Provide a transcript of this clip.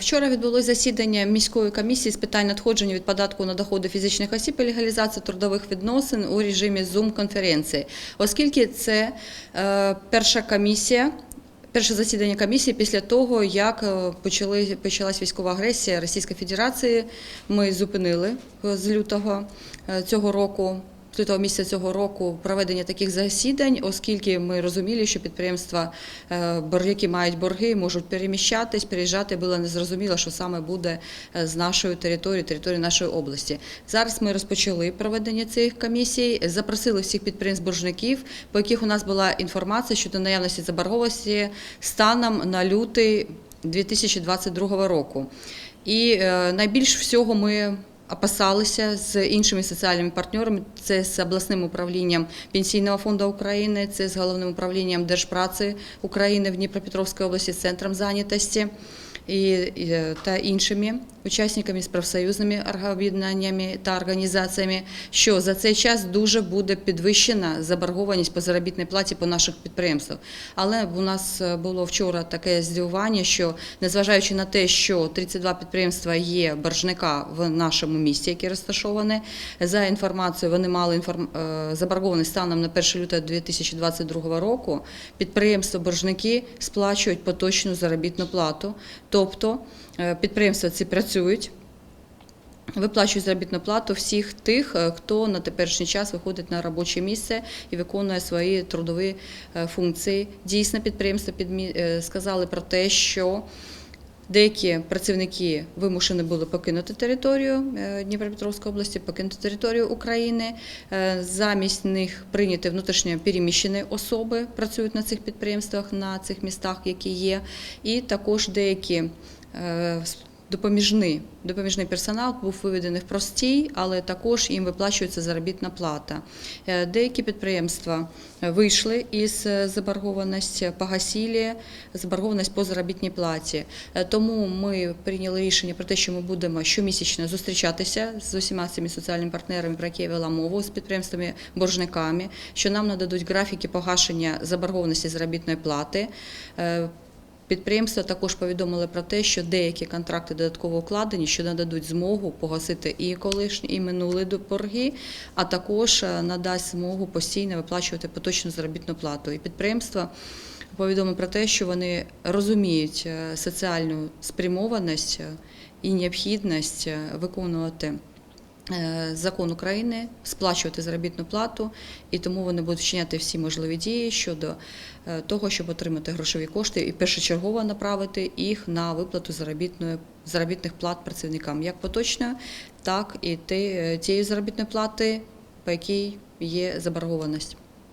Вчора відбулося засідання міської комісії з питань надходження від податку на доходи фізичних осіб і легалізації трудових відносин у режимі Zoom-конференції, оскільки це е, перша комісія. Перше засідання комісії після того, як е, почали почалась військова агресія Російської Федерації, ми зупинили е, з лютого цього року. Лютого місяця цього року проведення таких засідань, оскільки ми розуміли, що підприємства, е, які мають борги, можуть переміщатись, переїжджати. Було незрозуміло, що саме буде е, з нашої території, території нашої області. Зараз ми розпочали проведення цих комісій, запросили всіх підприємств-боржників, по яких у нас була інформація щодо наявності заборгованості станом на лютий 2022 року. І е, найбільш всього ми опасалися з іншими соціальними партнерами. Це з обласним управлінням Пенсійного фонду України, це з головним управлінням Держпраці України в Дніпропетровській області, центром зайнятості і, та іншими учасниками з профсоюзними об'єднаннями та організаціями, що за цей час дуже буде підвищена заборгованість по заробітній платі по наших підприємствах. Але у нас е, було вчора таке здивування, що незважаючи на те, що 32 підприємства є боржника в нашому місті, які розташовані, за інформацією вони мали інформ... е, заборгованість станом на 1 лютого 2022 року. Підприємства-боржники сплачують поточну заробітну плату, тобто е, підприємства ці працюють. Виплачують заробітну плату всіх тих, е, хто на теперішній час виходить на робоче місце і виконує свої трудові е, функції. Дійсно, підприємства е, сказали про те, що деякі працівники вимушені були покинути територію Дніпропетровської області, покинути територію України. Замість них прийняті внутрішньо переміщені особи, працюють на цих підприємствах, на цих містах, які є, і також деякі. Допоміжний, допоміжний персонал був виведений в простій, але також їм виплачується заробітна плата. Е, Деякі підприємства вийшли із е, заборгованості, погасили заборгованість по заробітній платі. Е, Тому ми прийняли рішення про те, що ми будемо щомісячно зустрічатися з усіма цими соціальними партнерами, про які я вела мову, з підприємствами боржниками, що нам нададуть графіки погашення заборгованості заробітної плати. Підприємства також повідомили про те, що деякі контракти додатково укладені, що нададуть змогу погасити і колишні, і минулі борги, а також е, надасть змогу постійно виплачувати поточну заробітну плату. І підприємства повідомили про те, що вони розуміють е, соціальну спрямованість е, і необхідність виконувати. Е, Закон України сплачувати заробітну плату, і тому вони будуть вчиняти всі можливі дії щодо е, того, щоб отримати грошові кошти і першочергово направити їх на виплату заробітної заробітних плат працівникам, як поточно, так і те- тієї заробітної плати, по якій є заборгованість.